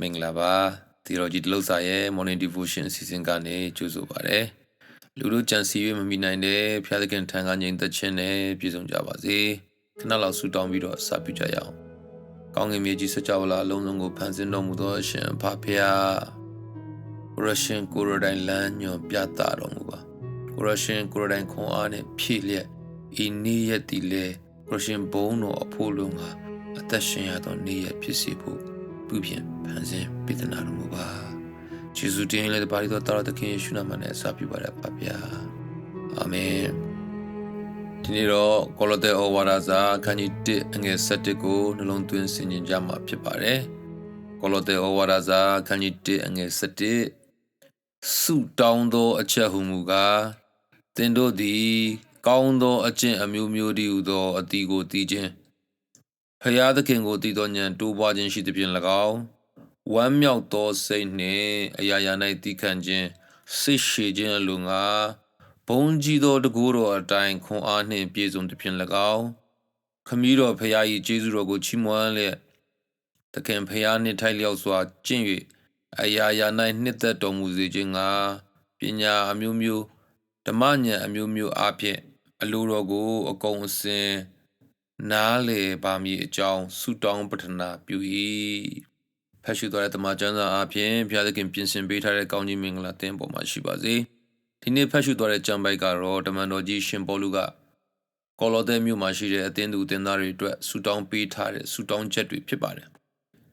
မင်္ဂလာပါဒီရောကြီးတလုတ်စာရဲ့ morning devotion အစီအစဉ်ကနေကြိုဆိုပါရစေလူတို့ကြံစီ၍မမိနိုင်တဲ့ဖျားသခင်ထံကငြိမ်သက်ခြင်းနဲ့ပြည့်စုံကြပါစေခဏလောက်ဆူတောင်းပြီးတော့စပြုကြရအောင်ကောင်းကင်မြေကြီးစကြဝဠာအလုံးစုံကိုဖန်ဆင်းတော်မူသောအရှင်ဖဖျားကိုရရှင်ကိုရတိုင်းလမ်းညွန်ပြသတော်မူပါကိုရရှင်ကိုရတိုင်းခွန်အားနဲ့ဖြည့်လျက်ဤနေ့ရက်တည်လေကိုရရှင်ဘုံတော်အဖို့လုံးဟာအသက်ရှင်ရသောနေ့ရက်ဖြစ်စေဖို့ ပြုပြင်ဖန်ဆင်းပေးသနာတော်မူပါယေရှုတင်လည်းပါရီတော်တော်သခင်ယေရှုနာမနဲ့စပြုပါရပါဗျာအာမင်ဒီနေ့တော့ကောလောသဲဩဝါဒစာခန်းကြီး1အငယ်7ကိုနှလုံးသွင်းဆင်ခြင်ကြမှာဖြစ်ပါတယ်ကောလောသဲဩဝါဒစာခန်းကြီး1အငယ်7ဆုတောင်းသောအချက်ဟုမူကားသင်တို့သည် ကောင်းသောအကျင့်အမျိုးမျိုးတည်းဟူသောအတီကိုတည်ခြင်း ဖျားသခင်ကိုတည်သောဉာဏ်တိုးပွားခြင်းရှိသဖြင့်၎င်းဝမ်းမြောက်သောစိတ်နှင့်အရာရာ၌တည်ခံခြင်းစိတ်ရှည်ခြင်းအလိုငါဘုံကြီးသောတကူတော်အတိုင်းခွန်အားနှင့်ပြည့်စုံသဖြင့်၎င်းခမည်းတော်ဖျား၏ကျေးဇူးတော်ကိုချီးမွမ်းလျက်သခင်ဖျားနှင့်ထိုက်လျောက်စွာကျင့်၍အရာရာ၌နှစ်သက်တော်မူစေခြင်းငါပညာအမျိုးမျိုးဓမ္မဉာဏ်အမျိုးမျိုးအပြင်အလိုတော်ကိုအကုန်အစင် နားလေပါမည်အကြောင်းဆုတောင်းပတနာပြု၏ဖတ်ရှုတော်တဲ့တမန်ကျမ်းစာအပြင်ဘုရားသခင်ပြင်ဆင်ပေးထားတဲ့ကောင်းကြီးမင်္ဂလာတင်ပေါ်မှာရှိပါစေဒီနေ့ဖတ်ရှုတော်တဲ့ကျမ်းပိုက်ကတော့တမန်တော်ကြီးရှင်ပေါလုကကောလောသဲမြို့မှာရှိတဲ့အသင်းသူအသင်းသားတွေအတွက်ဆုတောင်းပေးထားတဲ့ဆုတောင်းချက်တွေဖြစ်ပါတယ်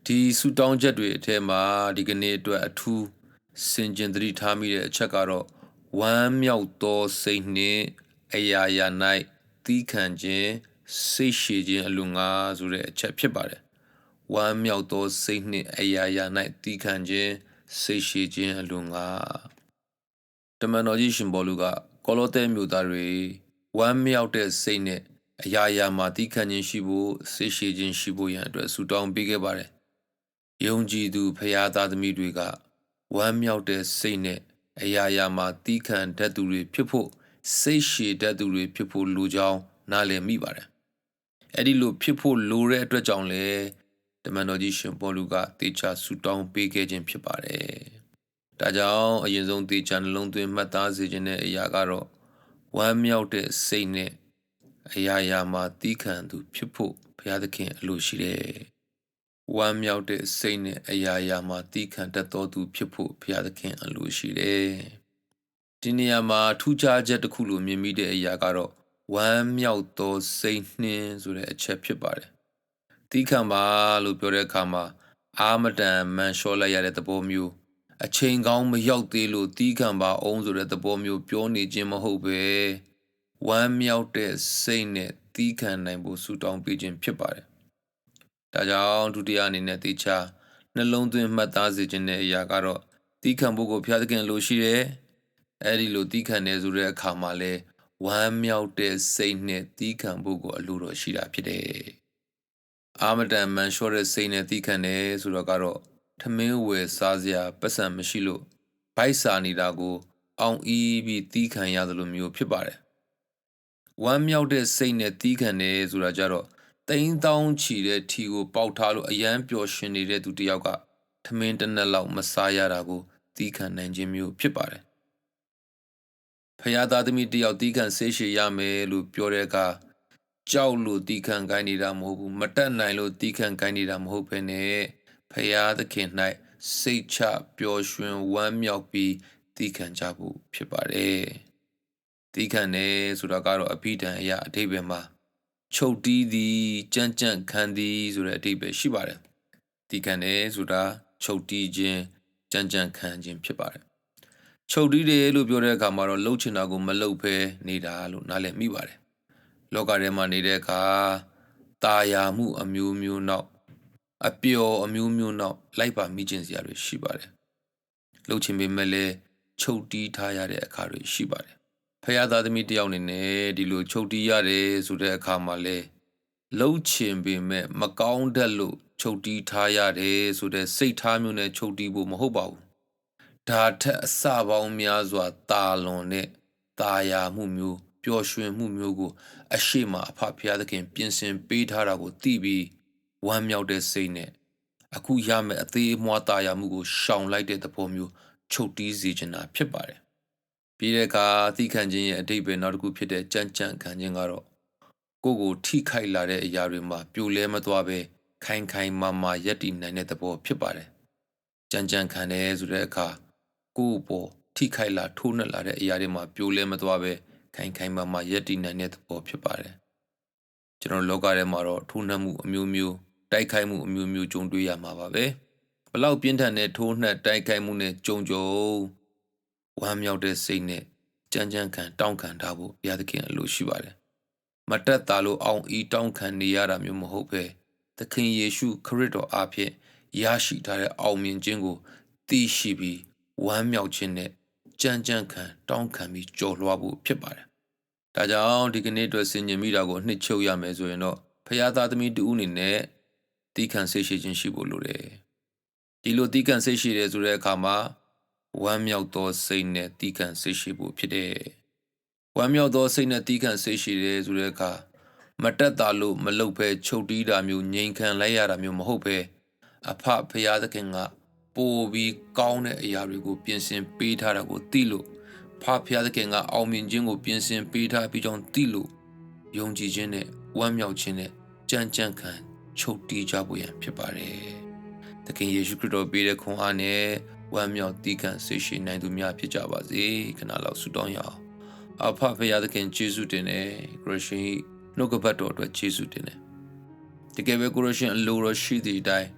ဒီဆုတောင်းချက်တွေအထက်မှာဒီကနေ့အတွက်အထူးစင်ကြင်သတိထားမိတဲ့အချက်ကတော့ဝမ်းမြောက်သောစိတ်နှင့်အရာရာ၌သီးခံခြင်း စိတ်ရှည်ခြင်းအလိုငါဆိုတဲ့အချက်ဖြစ်ပါတယ်။ဝမ်းမြောက်သောစိတ်နှင့်အရာရာ၌သီးခံခြင်းစိတ်ရှည်ခြင်းအလိုငါတမန်တော်ကြီးရှင်ဘောလူကကောလောသဲမြို့သားတွေဝမ်းမြောက်တဲ့စိတ်နဲ့အရာရာမှာသီးခံခြင်းရှိဖို့စိတ်ရှည်ခြင်းရှိဖို့ရန်အတွက်ဆုတောင်းပေးခဲ့ပါတယ်။ယုံကြည်သူဖရာသားသမီးတွေကဝမ်းမြောက်တဲ့စိတ်နဲ့အရာရာမှာတီးခံတတ်သူတွေဖြစ်ဖို့စိတ်ရှည်တတ်သူတွေဖြစ်ဖို့လိုကြောင်းနားလည်မိပါတယ်။ အဲ့ဒီလိုဖြစ်ဖို့လိုတဲ့အတွက်ကြောင့်လေတမန်တော်ကြီးရှင်ပေါလုကတေချာဆူတောင်းပေးခဲ့ခြင်းဖြစ်ပါတယ်။ဒါကြောင့်အရင်ဆုံးတေချာနှလုံးသွင်းမှတ်သားစေခြင်းတဲ့အရာကတော့ဝမ်းမြောက်တဲ့စိတ်နဲ့အရာရာမှာတီးခံသူဖြစ်ဖို့ဘုရားသခင်အလိုရှိတယ်။ဝမ်းမြောက်တဲ့စိတ်နဲ့အရာရာမှာတီးခံတတ်တော်သူဖြစ်ဖို့ဘုရားသခင်အလိုရှိတယ်။ဒီနေရာမှာထူးခြားချက်တစ်ခုလိုမြင်မိတဲ့အရာကတော့ ဝမ်းမြောက်သောစိတ်နှင်းဆိုတဲ့အချက်ဖြစ်ပါတယ်။တီးခံပါလို့ပြောတဲ့အခါမှာအာမတန်မန်လျှောလိုက်ရတဲ့သဘောမျိုးအချိန်ကောင်းမရောက်သေးလို့တီးခံပါအောင်ဆိုတဲ့သဘောမျိုးပြောနေခြင်းမဟုတ်ပဲဝမ်းမြောက်တဲ့စိတ်နဲ့တီးခံနိုင်ဖို့ဆူတောင်းပေးခြင်းဖြစ်ပါတယ်။ဒါကြောင့်ဒုတိယအနေနဲ့တေချာနှလုံးသွင်းမှတ်သားစေခြင်းတဲ့အရာကတော့တီးခံဖို့ကိုဘုရားသခင်လိုရှိတယ်။အဲဒီလိုတီးခံနေဆိုတဲ့အခါမှာလဲ ဝမ်းမြောက်တဲ့စိတ်နဲ့တီးခံဖို့ကိုအလိုတော်ရှိတာဖြစ်တယ်။အာမတန်မန်လျှော့တဲ့စိတ်နဲ့တီးခံတယ်ဆိုတော့ကတော့ထမင်းဝယ်စားစရာပတ်စံမရှိလို့ဗိုက်စာနေတာကို အောင်အီးပြီးတီးခံရသလိုမျိုးဖြစ်ပါတယ်။ဝမ်းမြောက်တဲ့စိတ်နဲ့တီးခံတယ်ဆိုတာကြတော့တိန်းတောင်းချီတဲ့ထီကိုပေါက်ထားလို့အယမ်းပျော်ရွှင်နေတဲ့သူတယောက်ကထမင်းတစ်နက်လောက်မစားရတာကိုတီးခံနိုင်ခြင်းမျိုးဖြစ်ပါတယ် ဖယားသားသမီးတယောက်တီးခံဆေးရှည်ရမယ်လို့ပြောတဲ့အခါကြောက်လို့တီးခံခိုင်းနေတာမဟုတ်ဘူးမတက်နိုင်လို့တီးခံခိုင်းနေတာမဟုတ်ဘဲနဲ့ဖယားသခင်၌စိတ်ချပျော်ရွှင်ဝမ်းမြောက်ပြီးတီးခံကြဖို့ဖြစ်ပါတယ်တီးခံတယ်ဆိုတာကတော့အဘိဓမ္အရာအဓိပ္ပာယ်မှာချုပ်တီးသည်ကြမ်းကြမ်းခံသည်ဆိုတဲ့အဓိပ္ပာယ်ရှိပါတယ်တီးခံတယ်ဆိုတာချုပ်တီးခြင်းကြမ်းကြမ်းခံခြင်းဖြစ်ပါတယ် ချုပ်တီးတယ်လို့ပြောတဲ့အခါမှာတော့လှုပ်ချင်တာကိုမလှုပ်ဖဲနေတာလို့နားလည်မိပါတယ်လောကထဲမှာနေတဲ့အခါตาယာမှုအမျိုးမျိုးနောက်အပျော်အမျိုးမျိုးနောက်လိုက်ပါမိခြင်းစရာတွေရှိပါတယ်လှုပ်ချင်ပေမဲ့လည်းချုပ်တီးထားရတဲ့အခါတွေရှိပါတယ်ဖခင်သားသမီးတယောက်အနေနဲ့ဒီလိုချုပ်တီးရတယ်ဆိုတဲ့အခါမှာလဲလှုပ်ချင်ပေမဲ့မကောင်းတတ်လို့ချုပ်တီးထားရတယ်ဆိုတဲ့စိတ်ထားမျိုးနဲ့ချုပ်တီးဖို့မဟုတ်ပါဘူး ဒါထက်အစပေါင်းများစွာတာလွန်တဲ့ตาယာမှုမျိုးပျော်ရွှင်မှုမျိုးကို အရှိမအဖဖျားသခင် ပြင်ဆင်ပေးထားတာကိုသိပြီးဝမ်းမြောက်တဲ့စိတ်နဲ့အခုရမယ့်အသေးအမွှားတာယာမှုကိုရှောင်လိုက်တဲ့သဘောမျိုးချုပ်တီးစေချင်တာဖြစ်ပါတယ်ပြီးတဲ့အခါသိခံခြင်းရဲ့အတိတ်ပဲနောက်တစ်ခုဖြစ်တဲ့ကြမ်းကြမ်းခံခြင်းကတော့ကိုယ့်ကိုထိခိုက်လာတဲ့အရာတွေမှာပြိုလဲမသွားပဲခိုင်ခိုင်မာမာယက်တည်နိုင်တဲ့သဘောဖြစ်ပါတယ်ကြမ်းကြမ်းခံတယ်ဆိုတဲ့အခါ ကိုယ့်ပေါ်ထိခိုက်လာထိုးနှက်လာတဲ့အရာတွေမှာပြိုလဲမသွားပဲခိုင်ခိုင်မာမာယက်တည်နိုင်တဲ့သဘောဖြစ်ပါတယ်ကျွန်တော်လောကထဲမှာတော့ထိုးနှက်မှုအမျိုးမျိုးတိုက်ခိုက်မှုအမျိုးမျိုးကြုံတွေ့ရမှာပါပဲဘလောက်ပြင်းထန်တဲ့ထိုးနှက်တိုက်ခိုက်မှုနဲ့ကြုံကြုံဝမ်းမြောက်တဲ့စိတ်နဲ့ကြမ်းကြမ်းခံတောင်းခံထားဖို့ဘုရားသခင်အလိုရှိပါတယ်မတက်တာလို့အောင်ဤတောင်းခံနေရတာမျိုးမဟုတ်ပဲသခင်ယေရှုခရစ်တော်အားဖြင့်ရရှိထားတဲ့အောင်မြင်ခြင်းကိုသိရှိပြီး ဝမ်းမြောက်ခြင်းနဲ့ကြမ်းကြမ်းခံတောင်းခံပြီးကြော်လွှားဖို့ဖြစ်ပါတယ်။ဒါကြောင့်ဒီကနေ့အတွက်ဆင်ញင်မိတာကိုနှစ်ချုပ်ရမယ်ဆိုရင်တော့ဖရာသားသမီးတူဦးအနေနဲ့တီးခံစိတ်ရှိခြင်းရှိဖို့လိုတယ်။ဒီလိုတီးခံစိတ်ရှိတယ်ဆိုတဲ့အခါမှာဝမ်းမြောက်သောစိတ်နဲ့တီးခံစိတ်ရှိဖို့ဖြစ်တယ်။ဝမ်းမြောက်သောစိတ်နဲ့တီးခံစိတ်ရှိတယ်ဆိုတဲ့အခါမတက်တာလို့မလုပ်ပဲချုပ်တီးတာမျိုးငြိမ်ခံလိုက်ရတာမျိုးမဟုတ်ပဲအဖဖရာသခင်က ပိုပြီးကောင်းတဲ့အရာတွေကိုပြင်ဆင်ပေးထားတာကိုသိလို့ဖဖရာသခင်ကအောင်မြင်ခြင်းကိုပြင်ဆင်ပေးထားပြီးကြောင်းသိလို့ယုံကြည်ခြင်းနဲ့ဝမ်းမြောက်ခြင်းနဲ့ကြံ့ကြံ့ခံချုပ်တီးကြဖို့ရန်ဖြစ်ပါတယ်။သခင်ယေရှုခရစ်တော်ပေးတဲ့ခွန်အားနဲ့ဝမ်းမြောက်တည်ခံဆေရှိနိုင်သူများဖြစ်ကြပါစေ။ခဏလောက်ဆုတောင်းရအောင်။အဖဖရာသခင်ယေရှုတင်တဲ့ခရစ်ရှင်နှုတ်ကပတ်တော်အတွက်ယေရှုတင်တယ်။တကယ်ပဲကိုရရှင်အလိုတော်ရှိသည့်အတိုင်း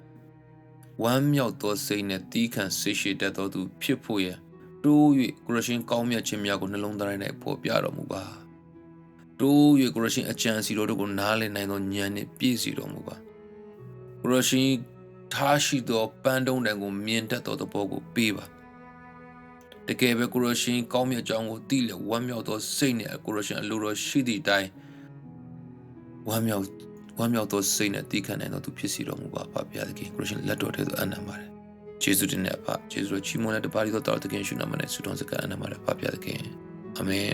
ဝမ်းမြောက်သောစိတ်နဲ့တီးခံဆိတ်ရှိတတ်သောသူဖြစ်ဖို့ရန်တိုး၍ကိုရရှင်ကောင်းမြတ်ခြင်းများကိုနှလုံးသား၌ပေါ်ပြတော်မူပါတိုး၍ကိုရရှင်အကြံစီတော်တို့ကိုနားလည်နိုင်သောဉာဏ်နှင့်ပြည့်စုံတော်မူပါကိုရရှင်ထားရှိသောပန်းတုံးတန်ကိုမြင်တတ်သောသဘောကိုပေးပါတကယ်ပဲကိုရရှင်ကောင်းမြတ်ကြောင်းကိုသိလဝမ်းမြောက်သောစိတ်နဲ့ကိုရရှင်အလိုတော်ရှိသည့်အတိုင်းဝမ်းမြောက် ဝမ်းမြောက်သောစိတ်နဲ့တည်ခံနိုင်သောသူဖြစ်စီတော်မူပါဖဗျာသခင်ခရစ်ရှင်လက်တော်ထဲသို့အနံပါတယ်ယေရှုတင်တဲ့ဖယေရှုချီးမွမ်းတဲ့တပါးသောတော်သခင်ရှင်နာမနဲ့ဆုတောင်းစကားအနံပါတယ်ဖဗျာသခင်အာမင်